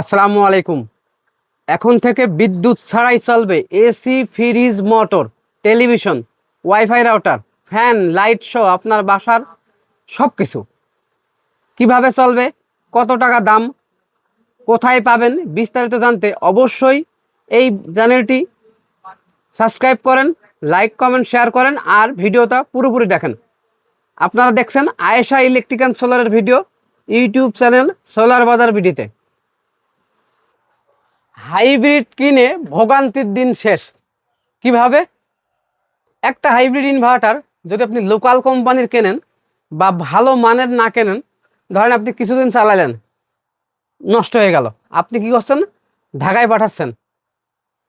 আসসালামু আলাইকুম। এখন থেকে বিদ্যুৎ ছাড়াই চলবে AC fridge motor, television, WiFi router, fan, light সহ আপনার বাসার সব কিছু কীভাবে চলবে? কত টাকা দাম? কোথায় পাবেন? বিস্তারিত জানতে অবশ্যই এই চ্যানেলটি সাবস্ক্রাইব করেন, লাইক, কমেন্ট, শেয়ার করেন আর ভিডিওটা পুরোপুরি দেখেন। আপনারা দেখছেন Ayesha electric and সোলারের video, YouTube channel solar Bazar ভিডিওতে। হাইব্রিড কিনে ভোগান্তির দিন শেষ। কীভাবে? একটা হাইব্রিড ইনভার্টার যদি আপনি লোকাল কোম্পানির কেনেন বা ভালো মানের না কেনেন, ধরেন আপনি কিছুদিন চালালেন, নষ্ট হয়ে গেল। আপনি কি করছেন? ঢাকায় পাঠাচ্ছেন।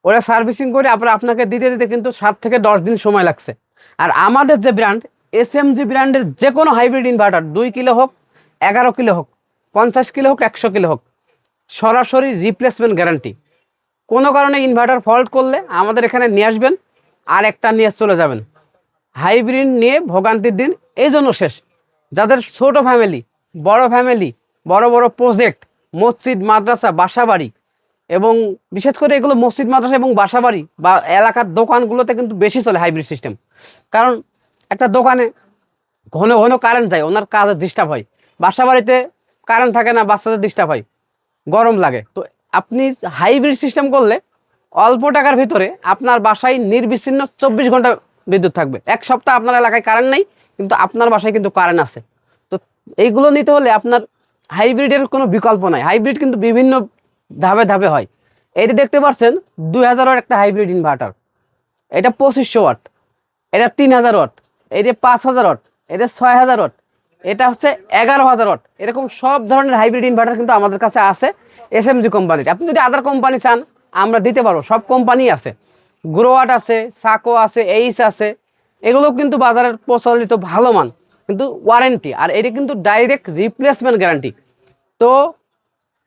ওরা সার্ভিসিং করে আবার আপনাকে দিতে দিতে কিন্তু সাত থেকে দশ দিন সময় লাগছে। আর আমাদের যে ব্র্যান্ড এস জি ব্র্যান্ডের যে কোনো হাইব্রিড ইনভার্টার দুই কিলো হোক, এগারো কিলো হোক, পঞ্চাশ কিলো হোক, একশো কিলো হোক, সরাসরি রিপ্লেসমেন্ট গ্যারান্টি কোনো কারণে ইনভার্টার ফল্ট করলে আমাদের এখানে নিয়ে আসবেন আর একটা নিয়ে চলে যাবেন। হাইব্রিড নিয়ে ভোগান্তির দিন, এই জন্য শেষ। যাদের ছোট ফ্যামিলি বড় ফ্যামিলি বড় বড় প্রজেক্ট মসজিদ, মাদ্রাসা, বাসাবাড়ি এবং বিশেষ করে এগুলো মসজিদ, মাদ্রাসা এবং বাসাবাড়ি বা এলাকার দোকানগুলোতে কিন্তু বেশি চলে হাইব্রিড সিস্টেম কারণ একটা দোকানে ঘন ঘন কারেন্ট যায়, ওনার কাজে ডিস্টার্ব হয়। বাসাবাড়িতে কারেন্ট থাকে না, বাচ্চাদের ডিস্টার্ব হয়। গরম লাগে। তো আপনি হাইব্রিড সিস্টেম করলে অল্প টাকার ভিতরে আপনার বাসায় নির্বিচ্ছিন্ন চব্বিশ ঘণ্টা বিদ্যুৎ থাকবে। এক সপ্তাহ আপনার এলাকায় কারেন্ট নেই, কিন্তু আপনার বাসায় কিন্তু কারেন্ট আছে। তো এইগুলো নিতে হলে আপনার হাইব্রিডের কোনো বিকল্প নাই। হাইব্রিড কিন্তু বিভিন্ন ধাপে ধাপে হয়। এটি দেখতে পাচ্ছেন, দুই হাজারের একটা হাইব্রিড ইনভার্টার এটা পঁচিশশো ওয়াট। এটা তিন হাজার ওয়াট। এটা পাঁচ হাজার ওয়াট। এটা ছয় হাজার ওয়াট। এটা হচ্ছে এগারো হাজার ওয়াট। এরকম সব ধরনের হাইব্রিড ইনভার্টার কিন্তু আমাদের কাছে আছে। এস এম জি কোম্পানির আপনি যদি আদার কোম্পানি চান, আমরা দিতে পারব। সব কোম্পানি আছে। গ্রোয়াট আছে সাকো আছে এইস আছে। এগুলো কিন্তু বাজারের প্রচলিত ভালো মান, কিন্তু ওয়ারেন্টি আর এটি কিন্তু ডাইরেক্ট রিপ্লেসমেন্ট গ্যারান্টি তো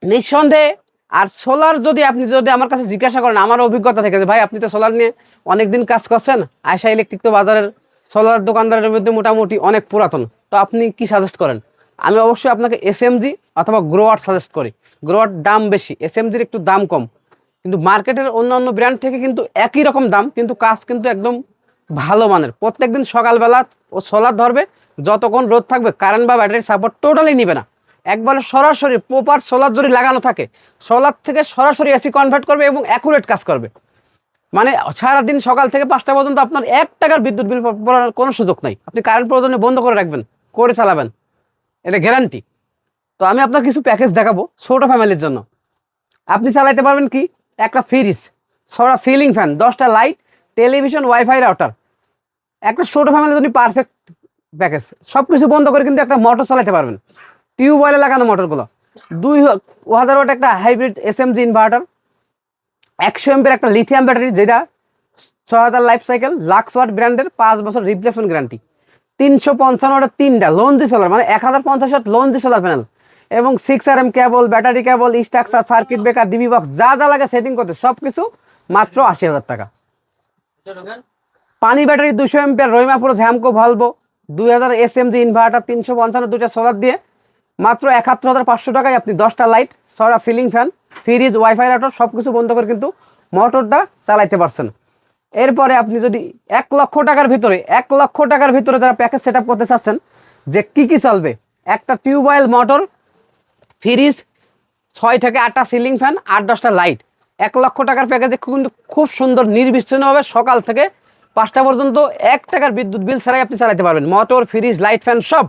নিঃসন্দেহে, আর সোলার যদি আপনি যদি আমার কাছে জিজ্ঞাসা করেন, আমার অভিজ্ঞতা থেকে যে, ভাই, আপনি তো সোলার নিয়ে অনেক দিন কাজ করছেন। আয়সা ইলেকট্রিক তো বাজারের সোলার দোকানদারের মধ্যে মোটামুটি অনেক পুরাতন। তো আপনি কি সাজেস্ট করেন? আমি অবশ্যই আপনাকে এসএমজি অথবা গ্রোয়ার সাজেস্ট করি। গ্রোয়ার দাম বেশি এসএমজির একটু দাম কম। কিন্তু মার্কেটের অন্যান্য ব্র্যান্ড থেকে কিন্তু একই রকম দাম, কিন্তু কাজ কিন্তু একদম ভালো মানের। প্রত্যেকদিন সকালবেলা ও সোলার ধরবে, যতক্ষণ রোদ থাকবে কারেন্ট বা ব্যাটারি সাপোর্ট টোটালি নিবে না। একবারে সরাসরি প্রপার সোলার যদি লাগানো থাকে সোলার থেকে সরাসরি এসি কনভার্ট করবে এবং অ্যাকুরেট কাজ করবে। মানে সারাদিন সকাল থেকে পাঁচটা পর্যন্ত আপনার এক টাকার বিদ্যুৎ বিল পড়ার কোনো সুযোগ নাই। আপনি কারেন্ট প্রয়োজনে বন্ধ করে রাখবেন, করে চালাবেন। এটা গ্যারান্টি তো আমি আপনার কিছু প্যাকেজ দেখাবো ছোটো ফ্যামিলির জন্য। আপনি চালাইতে পারবেন কি? একটা ফ্রিজ ছড়া সিলিং ফ্যান দশটা লাইট টেলিভিশন ওয়াইফাই রাউটার একটা ছোটো ফ্যামিলির জন্য পারফেক্ট প্যাকেজ সব কিছু বন্ধ করে কিন্তু একটা মোটর চালাতে পারবেন। টিউবওয়েলে লাগানো মোটরগুলো দুই হাজার ওয়াট একটা হাইব্রিড এস জি ইনভার্টার একশো এমপের একটা লিথিয়াম ব্যাটারি যেটা ছ হাজার লাইফ সাইকেল লাক্স ওয়াট ব্র্যান্ডের পাঁচ বছর রিপ্লেসমেন্ট গ্যারান্টি তিনশো পঞ্চান্ন ওয়াটের তিনটা লোনজি সোলার মানে এক হাজার পঞ্চাশ লোনজি সোলার প্যানেল এবং সিক্স আর M cable battery cable structure circuit breaker DB box যা যা লাগে সেটিং করতে সব কিছু মাত্র আশি হাজার টাকা। পানি ব্যাটারি দুশো এমপিয়ার রহিমাপুর ঝ্যামকো ভলভো দুই হাজার এস এম জি ইনভার্টার তিনশো পঞ্চান্ন দুটা সোলার দিয়ে। মাত্র একাত্তর হাজার পাঁচশো টাকায় আপনি দশটা লাইট ছটা ceiling fan fridge WiFi router সব কিছু বন্ধ করে কিন্তু মোটরটা চালাইতে পারছেন। এরপরে আপনি যদি এক লক্ষ টাকার ভিতরে, এক লক্ষ টাকার ভিতরে যারা প্যাকেজ সেট করতে চাচ্ছেন, যে কি কি চলবে? একটা টিউবওয়েল মোটর ফ্রিজ ছয় থেকে আটটা সিলিং ফ্যান আট দশটা লাইট এক লক্ষ টাকার প্যাকেজে কিন্তু খুব সুন্দর নির্বিচ্ছিন্নভাবে সকাল থেকে পাঁচটা পর্যন্ত এক টাকার বিদ্যুৎ বিল ছাড়াই আপনি চালাতে পারবেন। মোটর ফ্রিজ লাইট ফ্যান সব।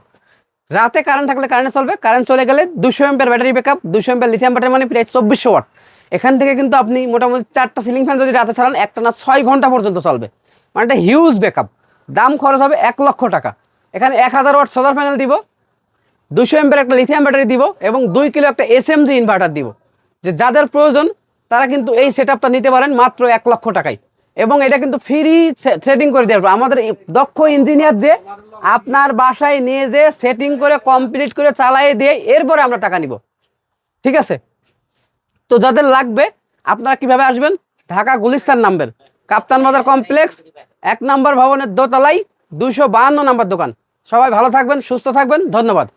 রাতে কারেন্ট থাকলে কারেন্ট চলবে। কারেন্ট চলে গেলে দুশো এম্পের ব্যাটারি ব্যাকআপ দুশো এম্পের লিথিয়াম ব্যাটারি মানে প্রায় চব্বিশশো ওয়াট এখান থেকে কিন্তু আপনি মোটামুটি চারটা সিলিং ফ্যান যদি রাতে চালান, একটা না ছয় ঘণ্টা পর্যন্ত চলবে। মানে একটা হিউজ ব্যাকআপ দাম খরচ হবে এক লক্ষ টাকা। এখানে এক হাজার ওয়াট সোলার প্যানেল দিব, দুশো এমপের একটা লিথিয়াম ব্যাটারি দিব এবং দুই কিলো একটা এস এম জি ইনভার্টার দিব। যে যাদের প্রয়োজন, তারা কিন্তু এই সেট আপটা নিতে পারেন মাত্র এক লক্ষ টাকায়। এবং এটা কিন্তু ফ্রি সেটিং করে দেওয়ার পর আমাদের দক্ষ ইঞ্জিনিয়ার যে আপনার বাসায় নিয়ে যে সেটিং করে কমপ্লিট করে চালিয়ে দিয়ে এরপরে আমরা টাকা নিব। ঠিক আছে? তো যাদের লাগবে, আপনারা কীভাবে আসবেন? ঢাকা গুলিস্তান নামবেন। কাপ্তান বাজার কমপ্লেক্স, এক নম্বর ভবনের দোতলাই দুশো বাহান্ন নম্বর দোকান। সবাই ভালো থাকবেন, সুস্থ থাকবেন, ধন্যবাদ।